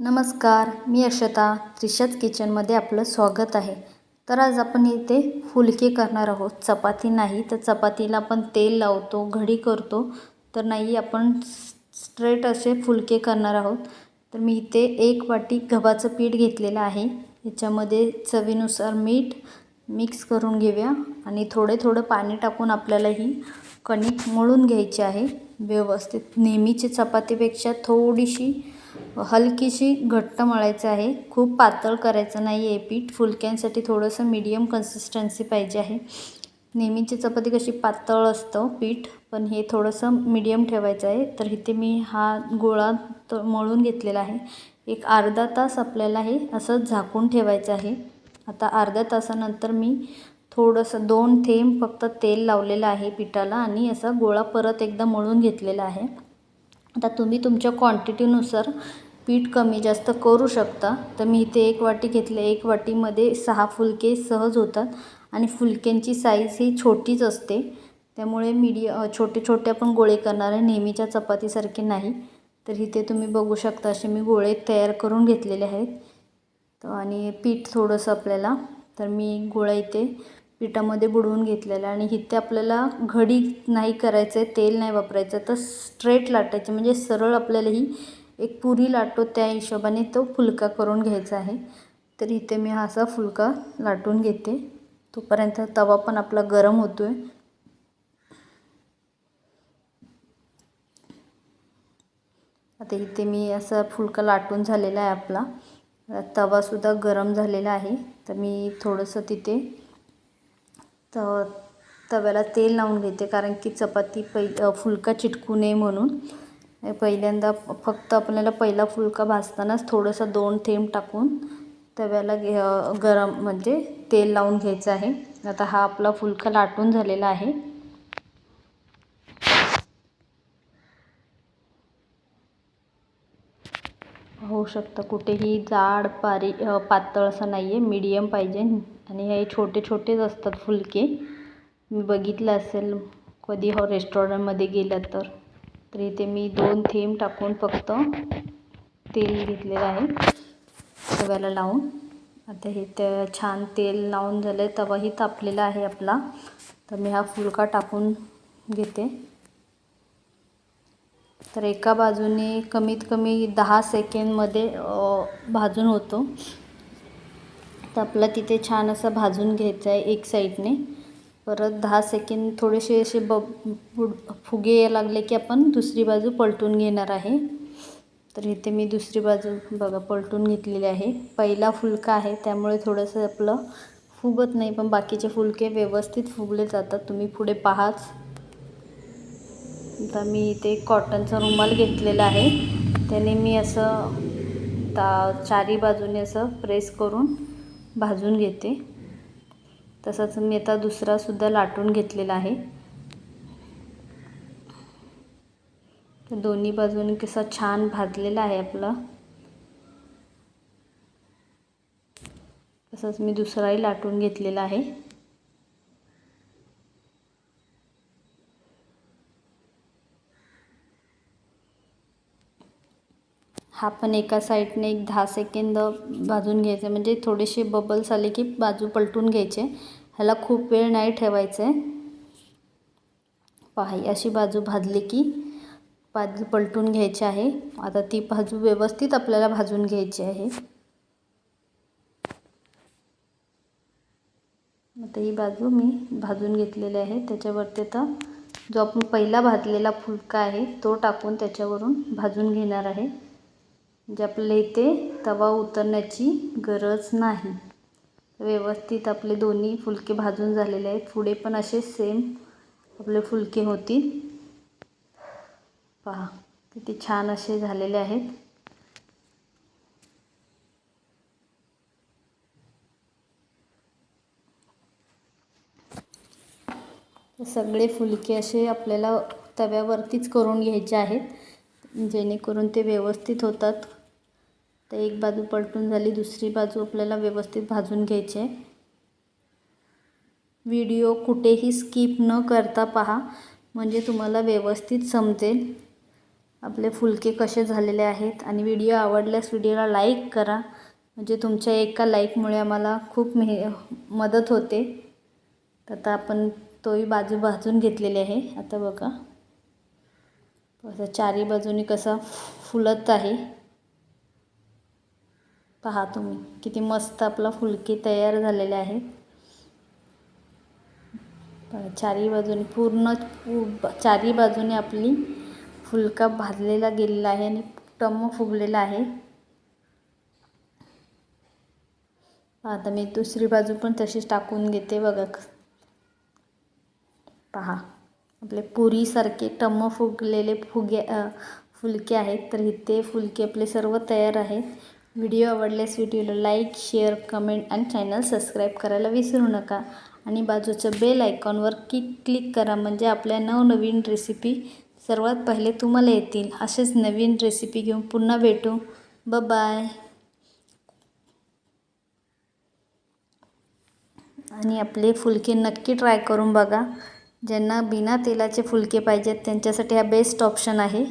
नमस्कार मी अक्षता त्रिशाच किचनमध्ये आपलं स्वागत आहे. तर आज आपण इथे फुलके करणार आहोत. चपाती नाही तर चपातीला आपण तेल लावतो घडी करतो. तर नाही आपण स्ट्रेट असे फुलके करणार आहोत. तर मी इथे एक वाटी गव्हाचं पीठ घेतलेलं आहे. याच्यामध्ये चवीनुसार मीठ मिक्स करून घेऊया आणि थोडे थोडं पाणी टाकून आपल्याला ही कणिक मळून घ्यायची आहे. व्यवस्थित. नेहमीची चपातीपेक्षा थोडीशी हलकीशी घट्ट मळायचं आहे. खूप पातळ करायचं नाही आहे पीठ. फुलक्यांसाठी थोडंसं मीडियम कन्सिस्टन्सी पाहिजे आहे. नेहमीची चपाती कशी पातळ असतं पीठ पण हे थोडंसं मीडियम ठेवायचं आहे. तर इथे मी हा गोळा त मळून घेतलेला आहे. एक अर्धा तास आपल्याला हे असं झाकून ठेवायचं आहे. आता अर्ध्या तासानंतर मी थोडंसं दोन थेंब फक्त तेल लावलेलं आहे पिठाला आणि असा गोळा परत एकदा मळून घेतलेला आहे. आता तुम्ही तुमच्या क्वांटिटीनुसार पीठ कमी जास्त करू शकता. तर मी इथे एक वाटी घेतले एक वाटीमध्ये सहा फुलके सहज होतात आणि फुलक्यांची साईज ही छोटीच असते. त्यामुळे मीडिय छोटे छोटे आपण गोळे करणार आहे. नेहमीच्या चपातीसारखे नाही. तर इथे तुम्ही बघू शकता असे मी गोळे तयार करून घेतलेले आहेत. आणि पीठ थोडंसं आपल्याला तर मी गोळा इथे पिठामध्ये बुडवून घेतलेला आणि इथे आपल्याला घडी नाही करायचं आहे तेल नाही वापरायचं तर स्ट्रेट लाटायचे. म्हणजे सरळ आपल्याला ही एक पुरी लाटतो त्या हिशोबाने तो फुलका करून घ्यायचा आहे. तर इथे मी हा असा फुलका लाटून घेते. तोपर्यंत तवा पण आपला गरम होतो आहे आता इथे मी असा फुलका लाटून झालेला आहे आपला. तवासुद्धा गरम झालेला आहे. तर मी थोडंसं तिथे त तव्याला तेल लावून घेते. कारण की चपाती पै फुलका चिटकू नये म्हणून. पहिल्यांदा फक्त आपल्याला पहिला फुलका भाजतानाच थोडंसं दोन थेंब टाकून तव्याला घे गरम म्हणजे तेल लावून घ्यायचं आहे. आता हा आपला फुलका लाटून झालेला आहे. होऊ शकतं. कुठेही जाड पारी पातळ असं नाही आहे मीडियम पाहिजे. आणि हे छोटे छोटेच असतात फुलके. मी बघितलं असेल कधी हो रेस्टॉरंटमध्ये गेलं तर. तर इथे मी दोन थेंब टाकून फक्त तेल घेतलेलं आहे तव्याला लावून. आता हे ते छान तेल लावून झालं आहे तवाही तापलेला आहे आपला. तर मी हा फुलका टाकून घेते. तर एका बाजूने कमीत कमी दहा सेकंडमध्ये भाजून होतो. तर आपला तिथे छान असं भाजून घ्यायचं आहे एक साईडने. परत दहा सेकंड थोडेसे असे ब फुगे लागले की आपण दुसरी बाजू पलटून घेणार आहे. तर इथे मी दुसरी बाजू बघा पलटून घेतलेली आहे. पहिला फुलका आहे त्यामुळे थोडंसं आपलं फुगत नाही पण बाकीचे फुलके व्यवस्थित फुगले जातात. तुम्ही पुढे पाहाच. आता मी इथे कॉटनचा रुमाल घेतलेला आहे. त्याने मी असं ता चारी बाजूने असं प्रेस करून भाजून घेते. तसंच मी आता दुसरासुद्धा लाटून घेतलेला आहे. दोन्ही बाजूने कसा छान भाजलेला आहे आपला. तसंच मी दुसराही लाटून घेतलेला आहे. हा पण एका साईडने एक दहा सेकंद भाजून घ्यायचे. म्हणजे थोडेसे बबल्स आले की बाजू पलटून घ्यायचे. ह्याला खूप वेळ नाही ठेवायचं. आहे पहा अशी बाजू भाजली की बाजू पलटून घ्यायची आहे. आता ती बाजू व्यवस्थित आपल्याला भाजून घ्यायची आहे. आता ही बाजू मी भाजून घेतलेली आहे. त्याच्यावरती आता जो आपण पहिला भाजलेला फुलका आहे तो टाकून त्याच्यावरून भाजून घेणार आहे. म्हणजे आपल्याला इथे तवा उतरण्याची गरज नाही. व्यवस्थित आपले दोन्ही फुलके भाजून झालेले आहेत. पुढे पण असे सेम आपले फुलके होतील. पहा किती छान असे झालेले आहेत. सगळे फुलके असे आपल्याला तव्यावरतीच करून घ्यायचे आहेत जेणेकरून ते व्यवस्थित होतात. तर एक बाजू पलटून झाली दुसरी बाजू आपल्याला व्यवस्थित भाजून घ्यायची आहे. व्हिडिओ कुठेही स्किप न करता पहा म्हणजे तुम्हाला व्यवस्थित समजेल आपले फुलके कसे झालेले आहेत. आणि व्हिडिओ आवडल्यास व्हिडिओला लाईक करा म्हणजे तुमच्या एका लाईकमुळे आम्हाला खूप मे मदत होते. तर आता आपण तोही बाजू भाजून घेतलेली आहे. आता बघा असं चारी बाजूनी कसा फुलत आहे. पहा तुम्ही किती मस्त आपला फुलके तयार झालेले आहेत चारी बाजूने पूर्ण चारी बाजूने आपली फुलका भाजलेला गेलेला आहे आणि टम्म फुगलेला आहे. आता मी दुसरी बाजू पण तशीच टाकून घेते बघा. पहा आपले पुरीसारखे टम्म फुगलेले फुगे फुलके आहेत. तर इथे फुलके आपले सर्व तयार आहेत. व्हिडिओ आवडल्यास व्हिडिओला लाईक शेअर कमेंट आणि चॅनल सबस्क्राईब करायला विसरू नका. आणि बाजूच्या बेल आयकॉनवर क्लिक क्लिक करा म्हणजे आपल्या नवनवीन रेसिपी सर्वात पहिले तुम्हाला येतील. असेच नवीन रेसिपी घेऊन पुन्हा भेटू. ब बाय आणि आपले फुलके नक्की ट्राय करून बघा. ज्यांना बिना तेलाचे फुलके पाहिजेत त्यांच्यासाठी हा बेस्ट ऑप्शन आहे.